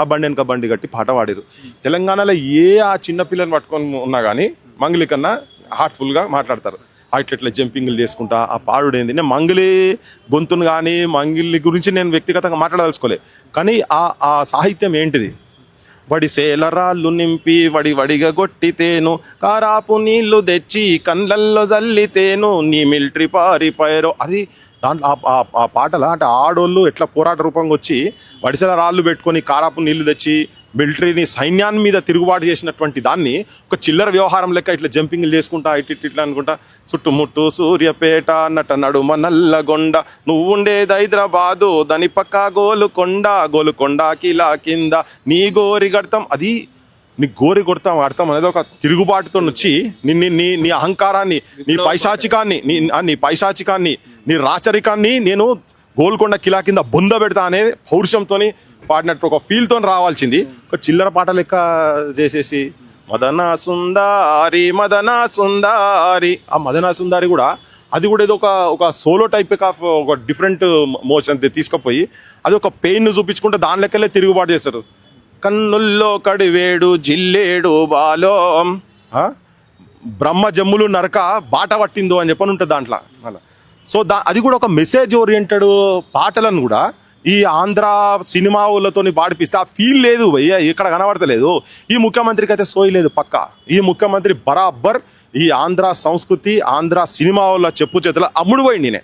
ఆ బండి వెనక బండి కట్టి పాట పాడారు తెలంగాణలో ఏ ఆ చిన్న పిల్లని పట్టుకొని ఉన్నా కానీ మంగళి కన్నా హార్ట్ఫుల్గా మాట్లాడతారు. ఆ ఇట్లా జంపింగ్లు చేసుకుంటా ఆ పాడుడేంది. నేను మంగిలి గొంతును కానీ మంగిలి గురించి నేను వ్యక్తిగతంగా మాట్లాడదలుచుకోలే. కానీ ఆ ఆ సాహిత్యం ఏంటిది? వడి సేలరాళ్ళు నింపి వడి వడిగా కొట్టితేను కారాపు నీళ్ళు తెచ్చి కండ్లల్లో జల్లితేను నీ మిలిటరీ పారిపోయారు. అది దాంట్లో ఆ- ఆ- పాటల? అంటే ఆడోళ్ళు ఎట్లా పోరాట రూపంగా వచ్చి వడిసెల రాళ్ళు పెట్టుకొని కారాపు నీళ్ళు తెచ్చి మిలిటరీని సైన్యాన్ని మీద తిరుగుబాటు చేసినటువంటి దాన్ని ఒక చిల్లర వ్యవహారం లెక్క ఇట్లా జంపింగ్లు చేసుకుంటా ఇటు ఇటు ఇట్లా అనుకుంటా చుట్టుముట్టు సూర్యపేట నట నడుమ నల్లగొండ నువ్వు ఉండేది హైదరాబాదు దాని పక్క గోలుకొండ గోలుకొండ కిలా కింద నీ గోరి గడతాం అది నీ గోరి కొడతాం అర్థం అనేది ఒక తిరుగుబాటుతో వచ్చి నీ నీ- నీ అహంకారాన్ని నీ పైశాచికాన్ని నీ నీ పైశాచికాన్ని నీ రాచరికాన్ని నేను గోల్కొండ కిలా కింద బొంద పెడతా అనే పౌరుషంతోని పాడినట్టు ఒక ఫీల్తో రావాల్సింది. ఒక చిల్లర పాట లెక్క చేసేసి మదన సుందారి మదన సుందారి. ఆ మదన సుందారి కూడా అది కూడా ఏదో ఒక ఒక సోలో టైప్ ఆఫ్ ఒక డిఫరెంట్ మోషన్ తీసుకుపోయి అది ఒక పెయిన్ చూపించుకుంటే దాని లెక్కలే తిరుగుబాటు చేస్తారు. కన్నుల్లో కడివేడు జిల్లేడు బాలో. బ్రహ్మ జమ్ములు నరక బాట పట్టిందో అని చెప్పని ఉంటుంది దాంట్లో. సో దా అది కూడా ఒక మెసేజ్ ఓరియంటెడ్ పాటలను కూడా ఈ ఆంధ్ర వాళ్ళతోని పాడిపిస్తే ఆ ఫీల్ లేదు భయ్య ఇక్కడ కనబడతలేదు ఈ ముఖ్యమంత్రికి అయితే సోయి లేదు పక్క ఈ ముఖ్యమంత్రి బరాబర్ ఈ ఆంధ్ర సంస్కృతి ఆంధ్ర సినిమా వాళ్ళ చెప్పు చేతుల అమ్ముడు పోయింది ఈయన.